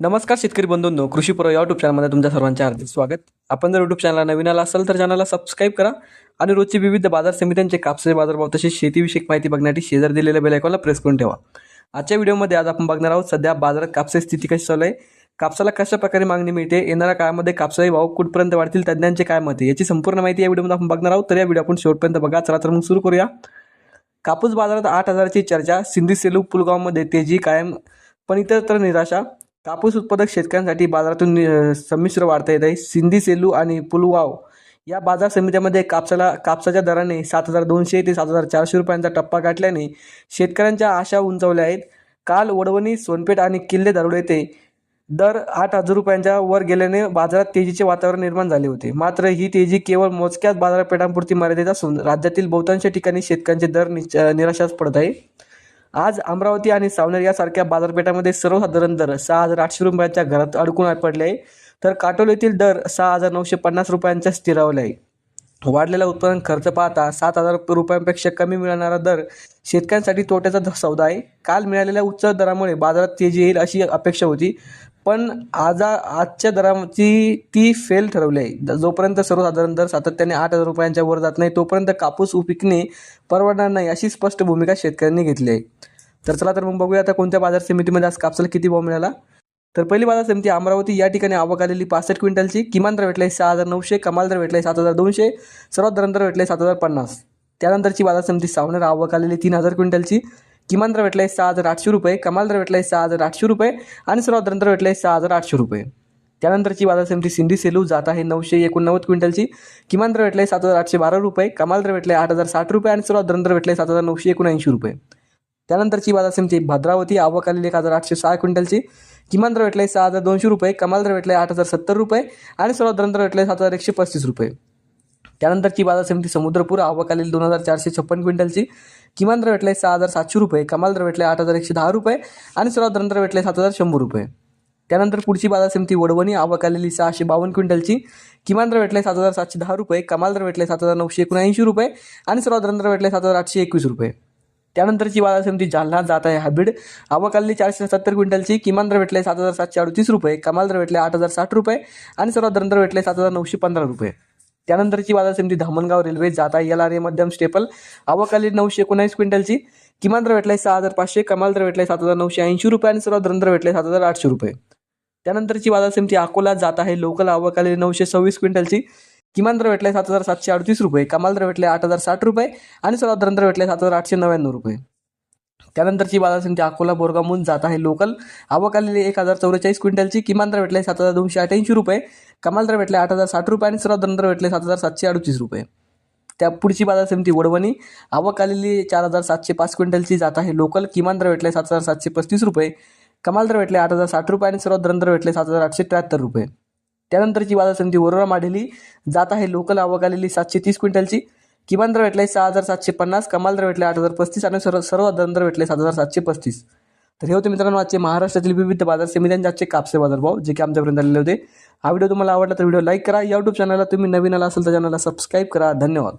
नमस्कार शेतकरी बंधूंनो कृषी या युट्यूब चॅनलमध्ये तुमच्या सर्वांचे हार्दिक स्वागत. आपण जर युट्यूब चॅनलला नवीन आला असाल तर चॅनलला सबस्क्राईब करा आणि रोजची विविध बाजार समित्यांचे कापसाचे बाजारभाव तसेच शेतीविषयक माहिती बघण्यासाठी शेजार दिलेल्या बेलायकॉनला प्रेस करून ठेवा. आजच्या व्हिडिओमध्ये आज आपण बघणार आहोत सध्या बाजारात कापसाची स्थिती कशी चालू आहे कापसाला कशा प्रकारे मागणी मिळते येणाऱ्या काळामध्ये कापसाचे भाव कुठपर्यंत वाढतील तज्ज्ञांचे काय मत आहे याची संपूर्ण माहिती या व्हिडिओमध्ये आपण बघणार आहोत. तर या व्हिडिओ आपण शेवटपर्यंत बघा. चला तर मग सुरू करूया. कापूस बाजारात आठ हजाराची चर्चा सिंधी सेलू पुलगावमध्ये तेजी कायम पण इतर तर निराशा. कापूस उत्पादक शेतकऱ्यांसाठी बाजारातून नि- संमिश्र वाढता येत आहे. सिंधी सेलू आणि पुलवाव या बाजार समित्यामध्ये कापसाला कापसाच्या दराने सात हजार दोनशे ते सात हजार चारशे रुपयांचा टप्पा गाठल्याने शेतकऱ्यांच्या आशा उंचावल्या आहेत. काल वडवणी सोनपेठ आणि किल्ले दारुड येथे दर आठ हजार रुपयांच्या वर गेल्याने बाजारात तेजीचे वातावरण निर्माण झाले होते. मात्र ही तेजी केवळ मोजक्याच बाजारपेठांपुरती मर्यादित असून राज्यातील बहुतांश ठिकाणी शेतकऱ्यांचे दर निराशाच पडत आहे. आज अमरावती आणि सावनेर यासारख्या बाजारपेठामध्ये सर्वसाधारण दर सहा हजार आठशे रुपयांच्या घरात अडकून पडले. आहे तर काटोलीतील दर सहा हजार नऊशे पन्नास रुपयांच्या स्थिरावले. आहे वाढलेला उत्पादन खर्च पाहता सात हजार रुपयांपेक्षा कमी मिळणारा दर शेतकऱ्यांसाठी तोट्याचा सौदा आहे. काल मिळालेल्या उच्च दरामुळे बाजारात तेजी येईल अशी अपेक्षा होती. पण आज आजच्या दराची ती फेल ठरवली आहे. जोपर्यंत सर्वसाधारण दर सातत्याने आठ हजार रुपयांच्या वर जात नाही तोपर्यंत कापूस पिकणे परवडणार नाही अशी स्पष्ट भूमिका शेतकऱ्यांनी घेतली आहे. तर चला तर मग बघूया आता कोणत्या बाजार समितीमध्ये आज कापसाला किती भाव मिळाला? तर पहिली बाजार समिती अमरावती या ठिकाणी आवक आलेली पासष्ट क्विंटलची. किमान दर भेटले सहा हजार नऊशे कमाल दर भेटले सात हजार दोनशे सर्वात दर दर भेटले सात हजार पन्नास. त्यानंतरची बाजार समिती सावनेर आवक आलेली तीन हजार क्विंटलची. किमान दर भेटले सहा हजार आठशे रुपये कमाल दर भेटले सहा हजार आठशे रुपये आणि सर्वात दर दर आहे सहा हजार आठशे रुपये. त्यानंतरची बाजार समिती सिंधी सेलू जात आहे नऊशे एकोणनव्वद क्विंटलची. किमान दर भेटले सात हजार आठशे बारा रुपये कमाल दर भेटले आठ हजार साठ रुपये आणि सर्वात दर दर भेटले सात हजार नऊशे एकोणऐंशी रुपये. त्यानंतरची बाजार समिती भद्रावती आवक आलेली एक हजार आठशे सहा क्विंटलची. किमान दर भेटले सहा हजार दोनशे रुपये कमाल दर भेटले आठ हजार सत्तर रुपये आणि सर्वात दर दर भेटले सात हजार एकशे पस्तीस रुपये. त्यानंतरची बाजार समिती समुद्रपूर आवक दोन हजार चारशे छप्पन क्विंटलची. किमान दर भेटले सहा हजार सातशे रुपये कमाल दर भेटले आठ हजार एकशे दहा रुपये आणि सर्वात दर दर भेटले सात हजार शंभर रुपये. त्यानंतर पुढची बाजार समिती वडवणी आवाकालेली सहाशे बावन्न क्विंटलची. किमान दर भेटले सात हजार सातशे दहा रुपये कमाल दर भेटले सात हजार नऊशे एकोणऐंशी रुपये आणि सर्वात दर दर भेटले सात हजार आठशे एकवीस रुपये. त्यानंतरची बाजार समिती जालना जात आहे हायब्रिड आवक चारशे सत्तर क्विंटलची. किमान दर भेटले सात हजार सातशे अडतीस रुपये कमाल दर भेटले आठ हजार साठ रुपये आणि सर्वात दर दर भेटले सात हजार नऊशे पंधरा रुपये. त्यानंतरची बाजार समिती धामणगाव रेल्वे जाता एल आर ए मध्यम स्टेपल. आवक नऊशे एकोणीस क्विंटलची. किमान दर भेटले सहा हजार पाचशे कमाल दर भेटले सात हजार नऊशे ऐंशी रुपये आणि सर्वात दर भेटलाय भेटले सात हजार आठशे रुपये. त्यानंतरची बाजार समिती अकोला जात आहे. लोकल आवक नऊशे सव्वीस क्विंटलची. किमान दर भेटले सात हजार सातशे अडतीस रुपये कमाल दर भेटले आठ हजार साठ रुपये आणि सर्वात दर भेटलाय भेटले सात हजार आठशे नव्याण्णव रुपये. त्यानंतरची बाजार समिती अकोला बोरगामून जात आहे. लोकल आवक आलेली एक हजार चौवेचाळीस क्विंटलची. किमान दर भेटले सात हजार दोनशे अठ्याऐंशी रुपये. कमाल दर भेटले आठ हजार साठ रुपये आणि सर्वात दर भेटले सात हजार सातशे अडतीस रुपये. त्या पुढची बाजार समिती वडवणी. आवक आलेली चार हजार सातशे पाच क्विंटलची जात आहे. लोकल किमान दर भेटले सात हजार सातशे पस्तीस रुपये. कमाल दर भेटले आठ हजार साठ रुपये आणि सर्वात दर भेटले सात हजार आठशे त्र्याहत्तर रुपये. त्यानंतरची बाजार समिती वरोरा माढेली जात आहे. लोकल आवक आलेली सातशे तीस क्विंटलची. किमान दर भेटले सहा हजार सातशे पन्नास कमाल दर भेटले आठ हजार पस्तीस आणि सर्व सर्व दर भेटले सात हजार सातशे पस्तीस. तर हे होते मित्रांनो आजचे महाराष्ट्रातील विविध बाजार समित्यांचे आजचे कापसे बाजार भाव जे की आमच्यापर्यंत आलेले होते. हा व्हिडिओ तुम्हाला आवडला तर व्हिडिओ लाईक करा. यूट्यूब चॅनलला तुम्ही नवीन आला असेल तर चॅनलला सबस्क्राईब करा. धन्यवाद.